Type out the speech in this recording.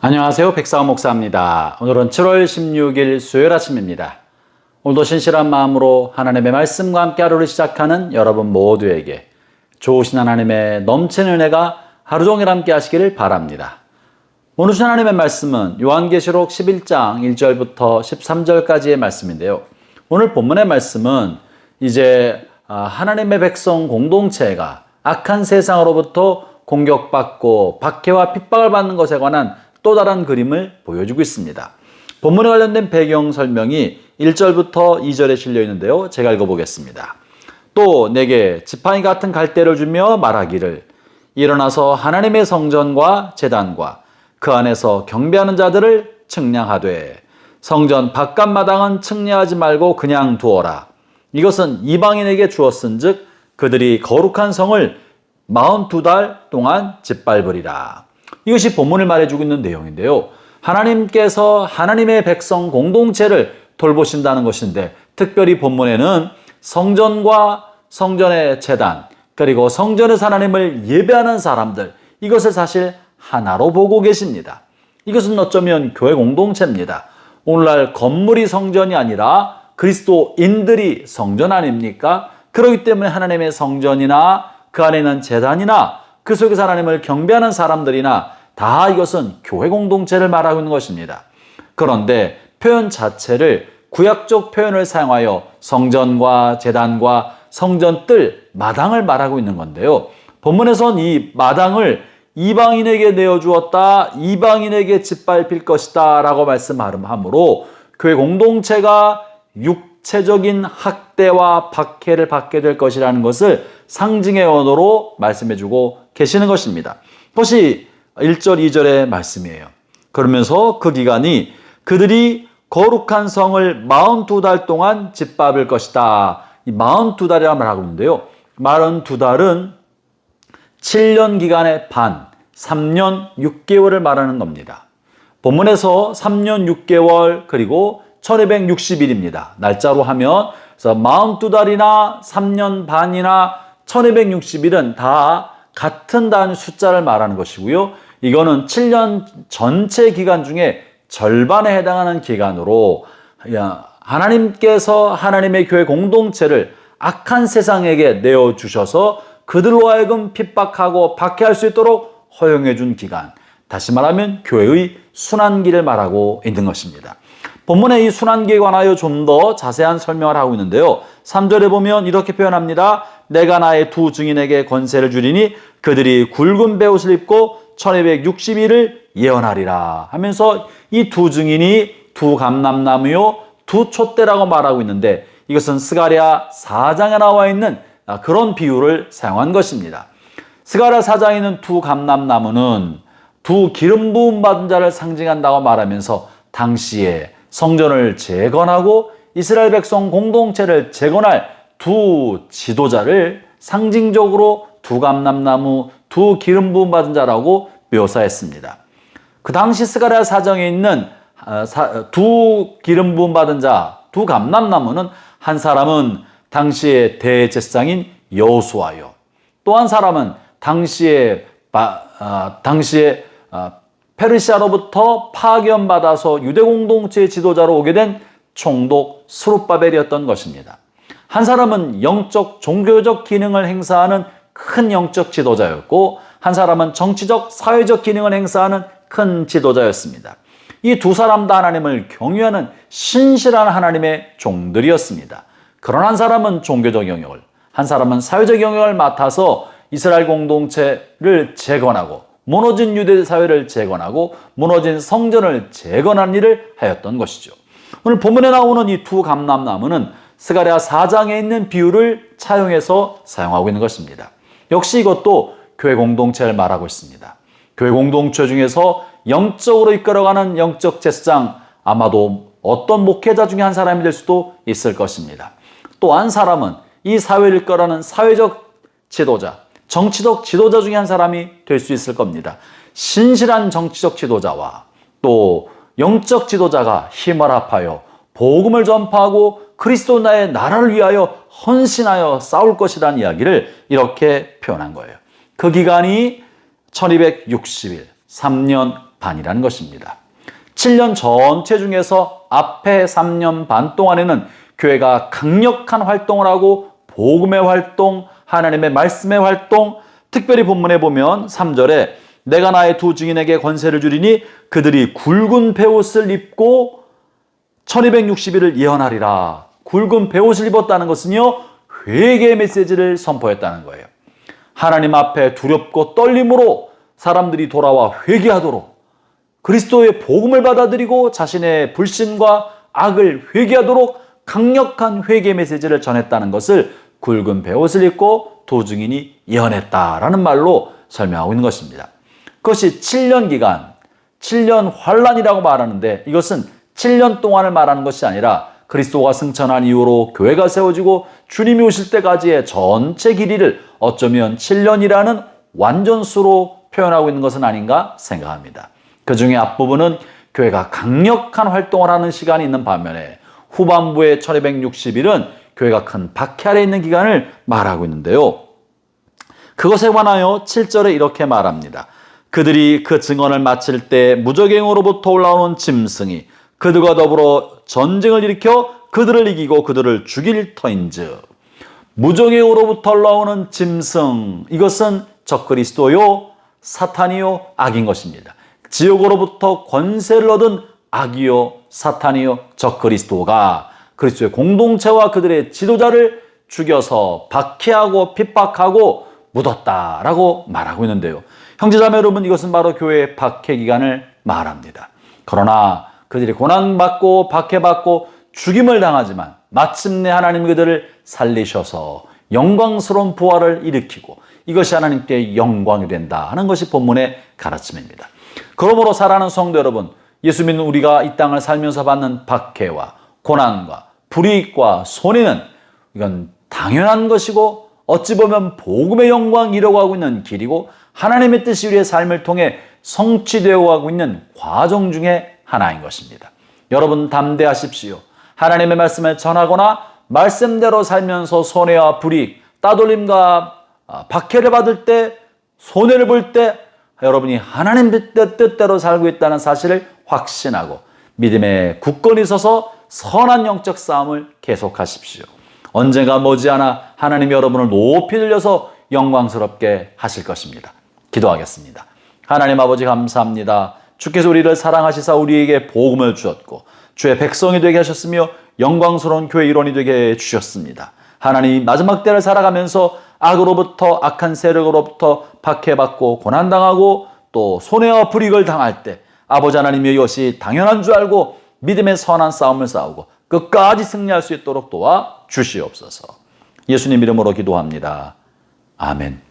안녕하세요. 백사원 목사입니다. 오늘은 7월 16일 수요일 아침입니다. 오늘도 신실한 마음으로 하나님의 말씀과 함께 하루를 시작하는 여러분 모두에게 좋으신 하나님의 넘치는 은혜가 하루 종일 함께 하시기를 바랍니다. 오늘 주신 하나님의 말씀은 요한계시록 11장 1절부터 13절까지의 말씀인데요. 오늘 본문의 말씀은 이제 아, 하나님의 백성 공동체가 악한 세상으로부터 공격받고 박해와 핍박을 받는 것에 관한 또 다른 그림을 보여주고 있습니다. 본문에 관련된 배경 설명이 1절부터 2절에 실려 있는데요. 제가 읽어보겠습니다. 또 내게 지팡이 같은 갈대를 주며 말하기를 일어나서 하나님의 성전과 재단과 그 안에서 경배하는 자들을 측량하되 성전 바깥 마당은 측량하지 말고 그냥 두어라. 이것은 이방인에게 주었은즉 그들이 거룩한 성을 42달 동안 짓밟으리라. 이것이 본문을 말해주고 있는 내용인데요. 하나님께서 하나님의 백성 공동체를 돌보신다는 것인데 특별히 본문에는 성전과 성전의 재단 그리고 성전에서 하나님을 예배하는 사람들 이것을 사실 하나로 보고 계십니다. 이것은 어쩌면 교회 공동체입니다. 오늘날 건물이 성전이 아니라 그리스도인들이 성전 아닙니까? 그렇기 때문에 하나님의 성전이나 그 안에 있는 재단이나 그 속에서 하나님을 경배하는 사람들이나 다 이것은 교회 공동체를 말하고 있는 것입니다. 그런데 표현 자체를 구약적 표현을 사용하여 성전과 재단과 성전 뜰, 마당을 말하고 있는 건데요. 본문에선 이 마당을 이방인에게 내어주었다, 이방인에게 짓밟힐 것이다 라고 말씀하므로 교회 공동체가 육체적인 학대와 박해를 받게 될 것이라는 것을 상징의 언어로 말씀해주고 계시는 것입니다. 그것이 1절, 2절의 말씀이에요. 그러면서 그 기간이 그들이 거룩한 성을 42달 동안 짓밟을 것이다. 이 42달이라고 말하고 있는데요. 42달은 7년 기간의 반, 3년 6개월을 말하는 겁니다. 본문에서 3년 6개월 그리고 1260일입니다. 날짜로 하면 그래서 42달이나 3년 반이나 1260일은 다 같은 단위 숫자를 말하는 것이고요. 이거는 7년 전체 기간 중에 절반에 해당하는 기간으로 하나님께서 하나님의 교회 공동체를 악한 세상에게 내어 주셔서 그들로 하여금 핍박하고 박해할 수 있도록 허용해 준 기간. 다시 말하면 교회의 순환기를 말하고 있는 것입니다. 본문의 이 순환기에 관하여 좀 더 자세한 설명을 하고 있는데요. 3절에 보면 이렇게 표현합니다. 내가 나의 두 증인에게 권세를 주리니 그들이 굵은 베옷을 입고 1260일을 예언하리라 하면서 이 두 증인이 두 감람나무요 두 촛대라고 말하고 있는데 이것은 스가랴 4장에 나와 있는 그런 비유를 사용한 것입니다. 스가랴 4장에 있는 두 감람나무는 두 기름 부음 받은 자를 상징한다고 말하면서 당시에 성전을 재건하고 이스라엘 백성 공동체를 재건할 두 지도자를 상징적으로 두 감람나무, 두 기름 부음 받은 자라고 묘사했습니다. 그 당시 스가랴 사정에 있는 두 기름 부음 받은 자, 두 감람나무는 한 사람은 당시의 대제사장인 여호수아요. 또 한 사람은 당시에 아, 당시에 아, 페르시아로부터 파견받아서 유대 공동체의 지도자로 오게 된 총독 스룹바벨이었던 것입니다. 한 사람은 영적 종교적 기능을 행사하는 큰 영적 지도자였고 한 사람은 정치적 사회적 기능을 행사하는 큰 지도자였습니다. 이 두 사람 다 하나님을 경유하는 신실한 하나님의 종들이었습니다. 그런 한 사람은 종교적 영역을, 한 사람은 사회적 영역을 맡아서 이스라엘 공동체를 재건하고 무너진 유대 사회를 재건하고 무너진 성전을 재건한 일을 하였던 것이죠. 오늘 본문에 나오는 이 두 감람나무는 스가랴 4장에 있는 비유를 차용해서 사용하고 있는 것입니다. 역시 이것도 교회 공동체를 말하고 있습니다. 교회 공동체 중에서 영적으로 이끌어가는 영적 제사장 아마도 어떤 목회자 중에 한 사람이 될 수도 있을 것입니다. 또 한 사람은 이 사회를 이끌어가는 사회적 지도자, 정치적 지도자 중에 한 사람이 될 수 있을 겁니다. 신실한 정치적 지도자와 또 영적 지도자가 힘을 합하여 복음을 전파하고 그리스도 나의 나라를 위하여 헌신하여 싸울 것이라는 이야기를 이렇게 표현한 거예요. 그 기간이 1260일, 3년 반이라는 것입니다. 7년 전체 중에서 앞에 3년 반 동안에는 교회가 강력한 활동을 하고 복음의 활동, 하나님의 말씀의 활동, 특별히 본문에 보면 3절에 내가 나의 두 증인에게 권세를 주리니 그들이 굵은 베옷을 입고 1260일을 예언하리라. 굵은 베옷을 입었다는 것은요, 회개의 메시지를 선포했다는 거예요. 하나님 앞에 두렵고 떨림으로 사람들이 돌아와 회개하도록 그리스도의 복음을 받아들이고 자신의 불신과 악을 회개하도록 강력한 회개 메시지를 전했다는 것을 굵은 베옷을 입고 두 증인이 예언했다라는 말로 설명하고 있는 것입니다. 그것이 7년 기간, 7년 환란이라고 말하는데 이것은 7년 동안을 말하는 것이 아니라 그리스도가 승천한 이후로 교회가 세워지고 주님이 오실 때까지의 전체 길이를 어쩌면 7년이라는 완전수로 표현하고 있는 것은 아닌가 생각합니다. 그 중에 앞부분은 교회가 강력한 활동을 하는 시간이 있는 반면에 후반부의 1260일은 교회가 큰 박해 아래 있는 기간을 말하고 있는데요. 그것에 관하여 7절에 이렇게 말합니다. 그들이 그 증언을 마칠 때 무적행으로부터 올라오는 짐승이 그들과 더불어 전쟁을 일으켜 그들을 이기고 그들을 죽일 터인즉 무적행으로부터 올라오는 짐승 이것은 적그리스도요 사탄이요 악인 것입니다. 지옥으로부터 권세를 얻은 악이요 사탄이요 적그리스도가 그리스도의 공동체와 그들의 지도자를 죽여서 박해하고 핍박하고 묻었다라고 말하고 있는데요. 형제자매 여러분 이것은 바로 교회의 박해 기간을 말합니다. 그러나 그들이 고난받고 박해받고 죽임을 당하지만 마침내 하나님 그들을 살리셔서 영광스러운 부활을 일으키고 이것이 하나님께 영광이 된다 하는 것이 본문의 가르침입니다. 그러므로 사랑하는 성도 여러분, 예수 믿는 우리가 이 땅을 살면서 받는 박해와 고난과 불이익과 손해는 이건 당연한 것이고 어찌 보면 복음의 영광 이루고 하고 있는 길이고 하나님의 뜻이 우리의 삶을 통해 성취되어 가고 있는 과정 중에 하나인 것입니다. 여러분 담대하십시오. 하나님의 말씀을 전하거나 말씀대로 살면서 손해와 불이익, 따돌림과 박해를 받을 때, 손해를 볼 때 여러분이 하나님 뜻대로 살고 있다는 사실을 확신하고 믿음의 굳건히 서서 선한 영적 싸움을 계속하십시오. 언젠가 머지않아 하나님 여러분을 높이 들려서 영광스럽게 하실 것입니다. 기도하겠습니다. 하나님 아버지 감사합니다. 주께서 우리를 사랑하시사 우리에게 복음을 주었고 주의 백성이 되게 하셨으며 영광스러운 교회 일원이 되게 해주셨습니다. 하나님 마지막 때를 살아가면서 악으로부터 악한 세력으로부터 박해받고 고난당하고 또 손해와 불이익을 당할 때 아버지 하나님의 이것이 당연한 줄 알고 믿음의 선한 싸움을 싸우고 끝까지 승리할 수 있도록 도와 주시옵소서. 예수님 이름으로 기도합니다. 아멘.